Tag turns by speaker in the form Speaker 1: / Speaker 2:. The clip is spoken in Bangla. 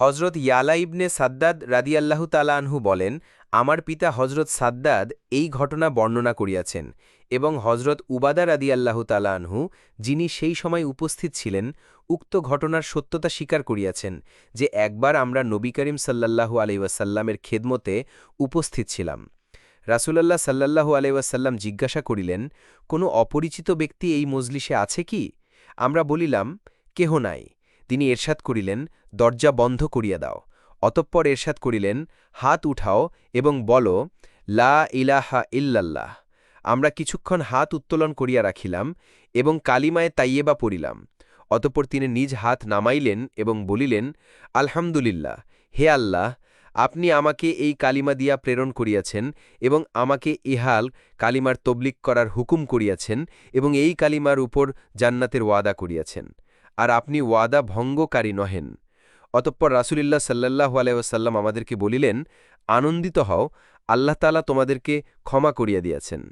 Speaker 1: হজরত ইয়ালা ইবনে সাদ্দাদ রাদিয়াল্লাহু তালা আনহু বলেন, আমার পিতা হজরত সাদ্দাদ এই ঘটনা বর্ণনা করিয়াছেন এবং হজরত উবাদা রাদিয়াল্লাহু তালা আনহু, যিনি সেই সময় উপস্থিত ছিলেন, উক্ত ঘটনার সত্যতা স্বীকার করিয়াছেন যে একবার আমরা নবী করিম সাল্লাল্লাহু আলাইসাল্লামের খেদমতে উপস্থিত ছিলাম। রাসুলাল্লাহ সাল্লাল্লাহু আলাইসাল্লাম জিজ্ঞাসা করিলেন, কোনো অপরিচিত ব্যক্তি এই মজলিসে আছে কি? আমরা বলিলাম, কেহ নাই। তিনি এরশাদ করিলেন, দরজা বন্ধ করিয়া দাও। অতঃপর এরশাদ করিলেন, হাত উঠাও এবং বল, লা ইলাহা ইল্লাল্লাহ। আমরা কিছুক্ষণ হাত উত্তোলন করিয়া রাখিলাম এবং কালিমায় তাইয়েবা পড়িলাম। অতঃপর তিনি নিজ হাত নামাইলেন এবং বলিলেন, আলহামদুলিল্লাহ, হে আল্লাহ, আপনি আমাকে এই কালিমা দিয়া প্রেরণ করিয়াছেন এবং আমাকে ইহাল কালিমার তবলিক করার হুকুম করিয়াছেন এবং এই কালিমার উপর জান্নাতের ওয়াদা করিয়াছেন। আর আপনি ওয়াদা ভঙ্গকারী নহেন। অতঃপর রাসুলিল্লা সাল্লাহ আলাইসাল্লাম আমাদেরকে বলিলেন, আনন্দিত হও, আল্লাহ তালা তোমাদেরকে ক্ষমা করিয়া দিয়াছেন।